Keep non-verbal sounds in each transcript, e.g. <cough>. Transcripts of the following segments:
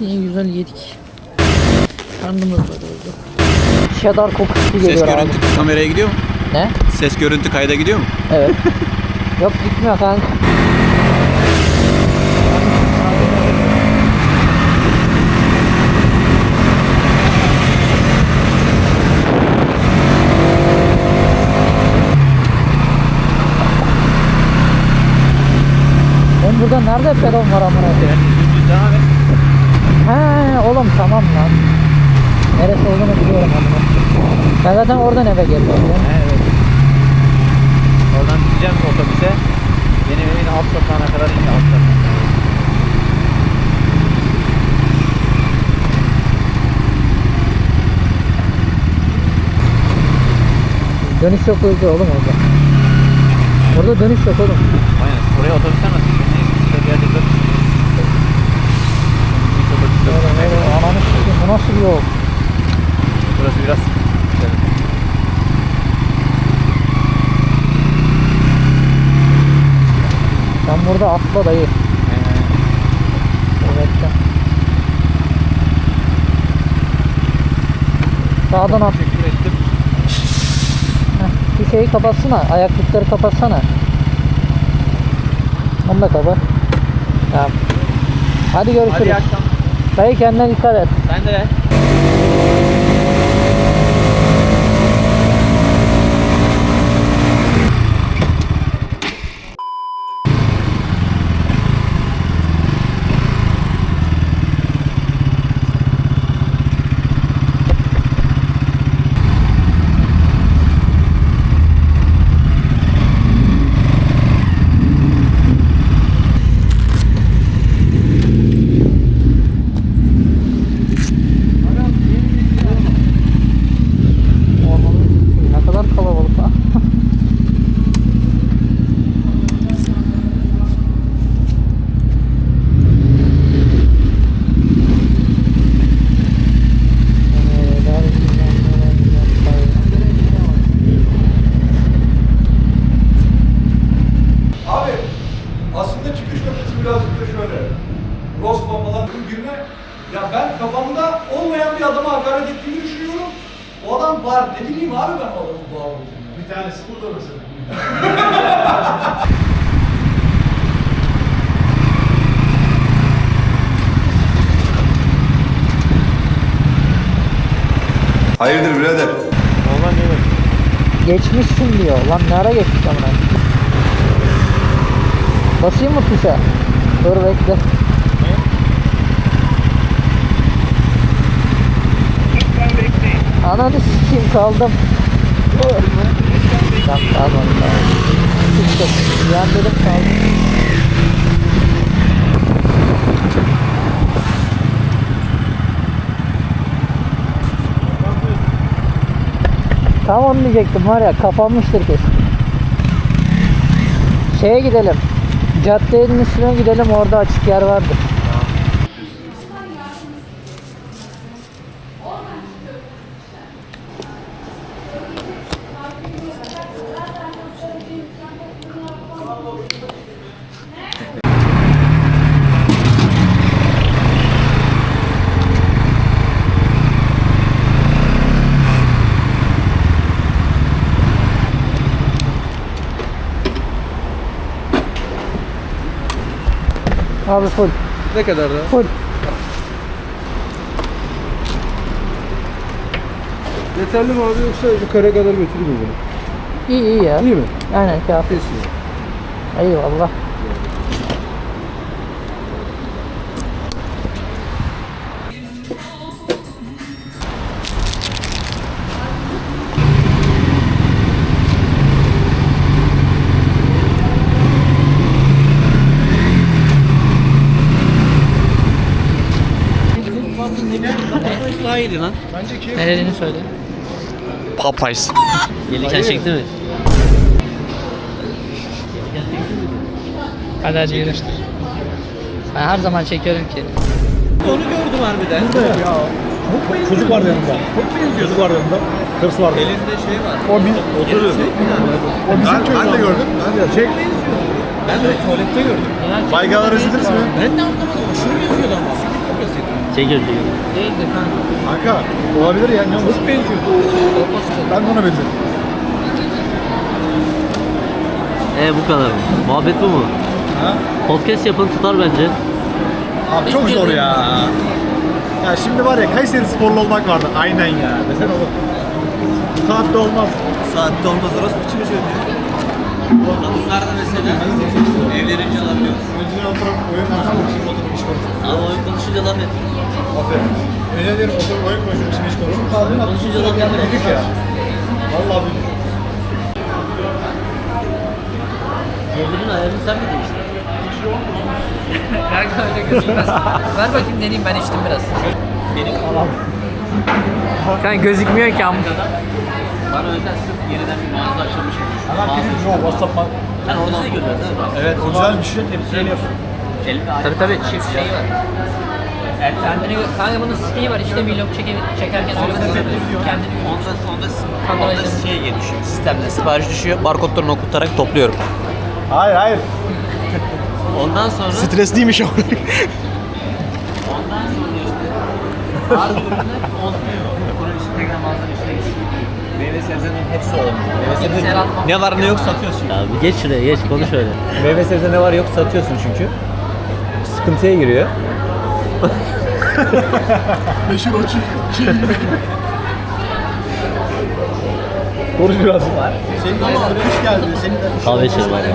İyi güzel yedik. Karnımız da doydu. Cheddar kokusu Ses geliyor abi. görüntü kameraya gidiyor mu? Ne? Ses görüntü kayda gidiyor mu? Evet. <laughs> Yok gitmiyor kanka. Oğlum burada nerede peron var amına koyayım? Devam et. He oğlum tamam lan. Neresi olduğunu biliyorum amına. Ben zaten oradan eve geliyorum. Evet. Oradan gideceğim otobüse. Benim evin alt sokağına kadar indi alt sokağına. Dönüş yok öyle oğlum orada. Orada dönüş yok oğlum. Aynen. Oraya otobüsten nasıl gidiyorsun? Neyse işte bir yerde dur. Hiç otobüs yok. Ananı sikeyim bu nasıl yol? Burası biraz Sen burada atla dayı. Evet. Sağdan at. Teşekkür ettim. Heh, Şu şeyi kapatsana. Ayaklıkları kapatsana. Onu da kapat. Tamam. Hadi görüşürüz. Hadi. Dayı kendine dikkat et. Sen de. Ne kadar kalabalık ha. Abi aslında çıkış noktası şöyle. Rospa falan birine ya ben kafamda olmayan bir adama hakaret ettiğimi düşünüyorum. O adam var. Ne bileyim abi ben o bu olduğunu. Bir tanesi burada mesela. Hayırdır birader? Değil mi? Geçmişsin diyor. Lan ne ara geçmiş amına? Basayım mı tuşa? Dur bekle. Ananı sikeyim kaldım. Dur. Tamam tamam. Çıktım. Yan dedim kaldım. Tam onu diyecektim var ya kapanmıştır kesin. Şeye gidelim. Caddenin üstüne gidelim orada açık yer vardır. Abi full. Ne kadar da? Full. Yeterli mi abi yoksa yukarıya kadar götüreyim mi bunu? İyi iyi ya. İyi mi? Aynen kafi. Kesin. Eyvallah. Daha iyiydi lan. Ne dediğini söyle. Popeyes. Gelirken çekti mi? Hadi hadi yürü. Ben her zaman çekiyorum ki. Onu gördüm harbiden. Çocuk vardı yanında. Çok benziyor. Çocuk vardı yanında. Karısı vardı. Elinde şey var. O bir oturuyor. O bizim ben, ben de gördüm. Ben de çek. Ben de tuvalette gördüm. Baygalar izlediniz mi? Ben de anlamadım. Şunu yazıyordu ama. Çekiyor çekiyor. Değildir kanka. Kanka olabilir ya. Ne Çok benziyor. Ben de ona benziyorum. E bu kadar. Muhabbet bu mu? Ha? Podcast yapın tutar bence. Abi çok zor ya. Ya şimdi var ya Kayseri sporlu olmak vardı. Aynen ya. Desene oğlum. Bu saatte olmaz. Saatte olmaz orası bir çıkış ödüyor. Kadınlarda mesela evlenince alabiliyor. Önceden oturup oyun için oturup iş konuşuyor. Ama oyun konuşunca laf et. Aferin. Öyle diyorum oturup oyun konuşuyor. Şimdi iş konuşuyor. Kaldığın adı Konuşunca laf yapmak etme. ya. Vallahi ayarını sen mi değiştirdin? Kanka öyle gözükmez. Ver bakayım deneyeyim ben içtim biraz. Kanka gözükmüyor ki ama. Bana özel sırf yeniden bir mağaza açılmış gibi. Adam bizim şu WhatsApp Sen orada ne görüyorsun değil mi? Evet o güzelmiş. Hepsini yapıyor. Tabii tabii. Çift şey var. Kendini, kanka bunun siteyi var işte vlog çeke, çekerken öyle kullanabiliyorsun. Kendini Onda, onda, onda izleme. şeye geliyor düşüyor. Sistemle sipariş düşüyor. Barkodlarını okutarak topluyorum. Hayır hayır. Ondan sonra Stresliymiş o. ondan sonra işte ürünler olmuyor. Bunun mağazanın içine gidiyor. Meyve sebzenin hepsi olmuyor. Meyve sebze ne var ne yok satıyorsun. Ya bir geç şuraya geç konuş öyle. Meyve sebze ne var yok satıyorsun çünkü. Sıkıntıya giriyor. <laughs> Meşhur o çiğ. Konuş biraz. Senin ama kış geldi. Senin de Kahve içelim hadi.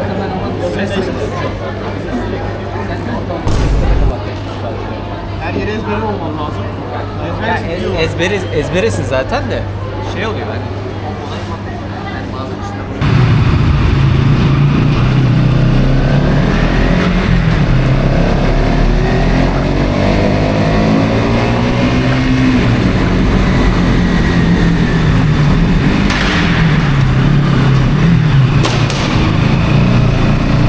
her yere ezberin olman lazım. Yani ez- ezberiz, ezberesin zaten de şey oluyor yani